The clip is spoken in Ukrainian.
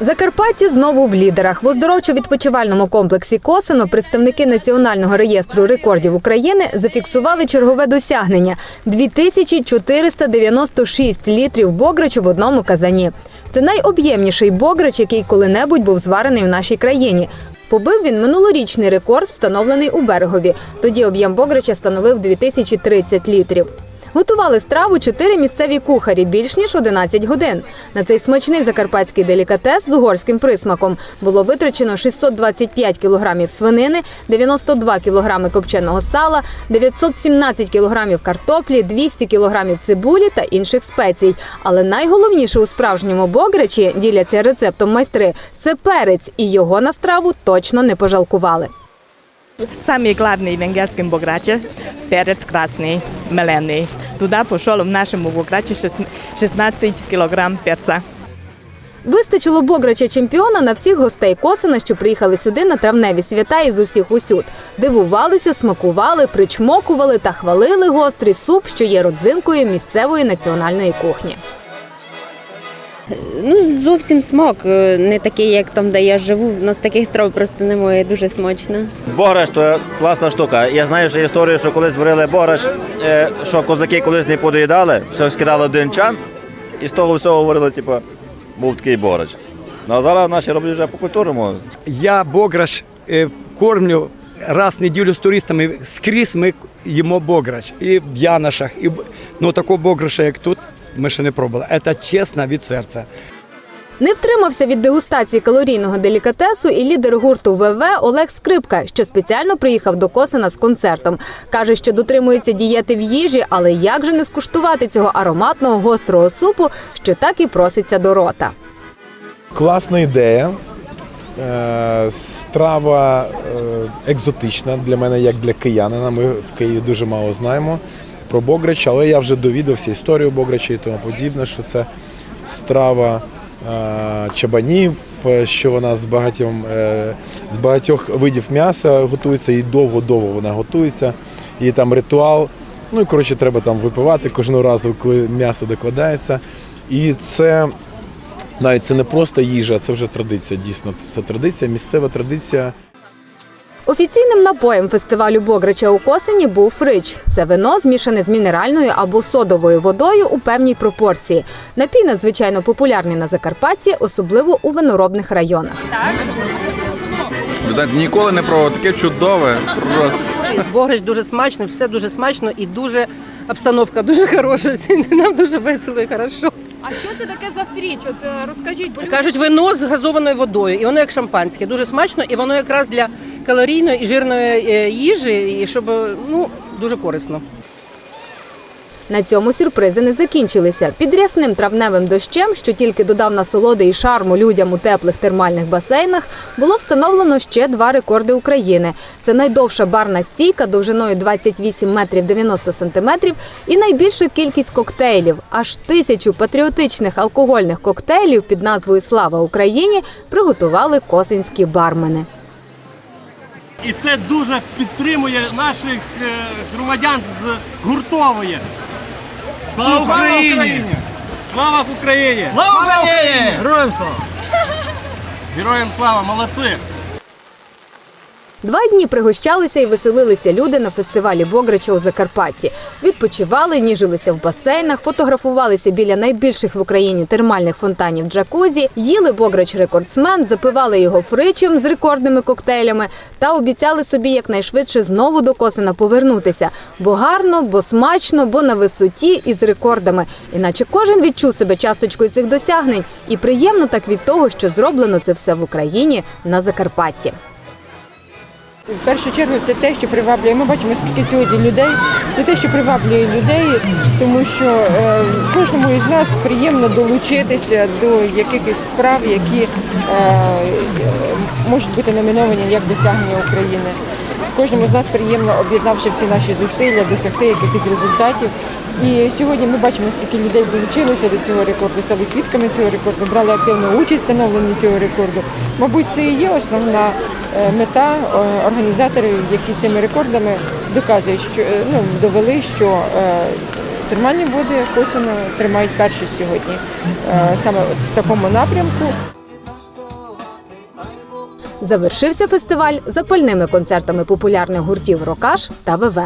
Закарпаття знову в лідерах. В оздоровчо-відпочивальному комплексі Косино представники Національного реєстру рекордів України зафіксували чергове досягнення – 2496 літрів бограчу в одному казані. Це найоб'ємніший бограч, який коли-небудь був зварений в нашій країні. Побив він минулорічний рекорд, встановлений у берегові. Тоді об'єм бограча становив 2030 літрів. Готували страву чотири місцеві кухарі більш ніж 11 годин. На цей смачний закарпатський делікатес з угорським присмаком було витрачено 625 кілограмів свинини, 92 кілограми копченого сала, 917 кілограмів картоплі, 200 кілограмів цибулі та інших спецій. Але найголовніше у справжньому бограчі діляться рецептом майстри це перець, і його на страву точно не пожалкували. Самый главный в венгерском бограче – перец красный, меленый. Туда пошел в нашем бограче 16 килограмм перца. Вистачило бограча чемпіона на всіх гостей Косина, що приїхали сюди на травневі свята із усіх усюд. Дивувалися, смакували, причмокували та хвалили гострий суп, що є родзинкою місцевої національної кухні. Ну, зовсім смак е, не такий, як там, де я живу. У нас таких страв просто немає, дуже смачно. Бограш то класна штука. Я знаю ще історію, що колись варили бограш, е, що козаки колись не подоїдали, все скидали один чан, і з того всього говорили, типу, був такий бограч. Ну а зараз наші роблять вже по культурному. Я бограш е, кормлю раз в неділю з туристами. Скрізь ми їмо бограш. І в Янашах, і ну такого бограша, як тут, ми ще не пробували. Це чесно від серця. Не втримався від дегустації калорійного делікатесу і лідер гурту ВВ Олег Скрипка, що спеціально приїхав до Косина з концертом. Каже, що дотримується дієти в їжі, але як же не скуштувати цього ароматного гострого супу, що так і проситься до рота. Класна ідея. Е, Страва е, екзотична для мене, як для киянина. Ми в Києві дуже мало знаємо про Бограч, але я вже довідався історію Бограча і тому подібне, що це страва е, чабанів, е, що вона з багатьом, е, з багатьох видів м'яса готується і довго-довго вона готується. І там ритуал. Ну і коротше, треба там випивати кожного разу, коли м'ясо докладається. І це навіть це не просто їжа, це вже традиція. Дійсно, це традиція, місцева традиція. Офіційним напоєм фестивалю Бограча у Косині був фрич. Це вино змішане з мінеральною або содовою водою у певній пропорції. Напій надзвичайно популярний на Закарпатті, особливо у виноробних районах. Ви знаєте, ніколи не пробував таке чудове. Просто. Бограч дуже смачно, все дуже смачно і дуже обстановка дуже хороша. Нам дуже весело і хорошо. А що це таке за фріч? От е, розкажіть, бо Кажуть, вино з газованою водою, і воно як шампанське, дуже смачно, і воно якраз для калорійної і жирної е, їжі, і щоб ну дуже корисно. На цьому сюрпризи не закінчилися. Під рясним травневим дощем, що тільки додав насолоди і шарму людям у теплих термальних басейнах, було встановлено ще два рекорди України. Це найдовша барна стійка довжиною 28 метрів 90 сантиметрів і найбільша кількість коктейлів. Аж тисячу патріотичних алкогольних коктейлів під назвою Слава Україні приготували косинські бармени. І це дуже підтримує наших е, громадян з гуртової. Слава Україні! Слава Україні! Слава Україні! Героям слава! Героям слава, молодці! Два дні пригощалися і веселилися люди на фестивалі Бограча у Закарпатті. Відпочивали, ніжилися в басейнах, фотографувалися біля найбільших в Україні термальних фонтанів джакузі, їли Бограч рекордсмен, запивали його фричем з рекордними коктейлями та обіцяли собі якнайшвидше знову до Косина повернутися. Бо гарно, бо смачно, бо на висоті і з рекордами. Іначе кожен відчув себе часточкою цих досягнень. І приємно так від того, що зроблено це все в Україні на Закарпатті. В першу чергу це те, що приваблює. Ми бачимо, скільки сьогодні людей. Це те, що приваблює людей, тому що е, кожному із нас приємно долучитися до якихось справ, які е, можуть бути номіновані як досягнення України. Кожному з нас приємно, об'єднавши всі наші зусилля, досягти якихось результатів. І сьогодні ми бачимо, скільки людей долучилося до цього рекорду, стали свідками цього рекорду, брали активну участь встановленні цього рекорду. Мабуть, це і є основна е, мета організаторів, які цими рекордами доказують, що е, ну довели, що е, термальні води Косино тримають першість сьогодні саме в такому напрямку. Завершився фестиваль запальними концертами популярних гуртів Рокаш та ВВ.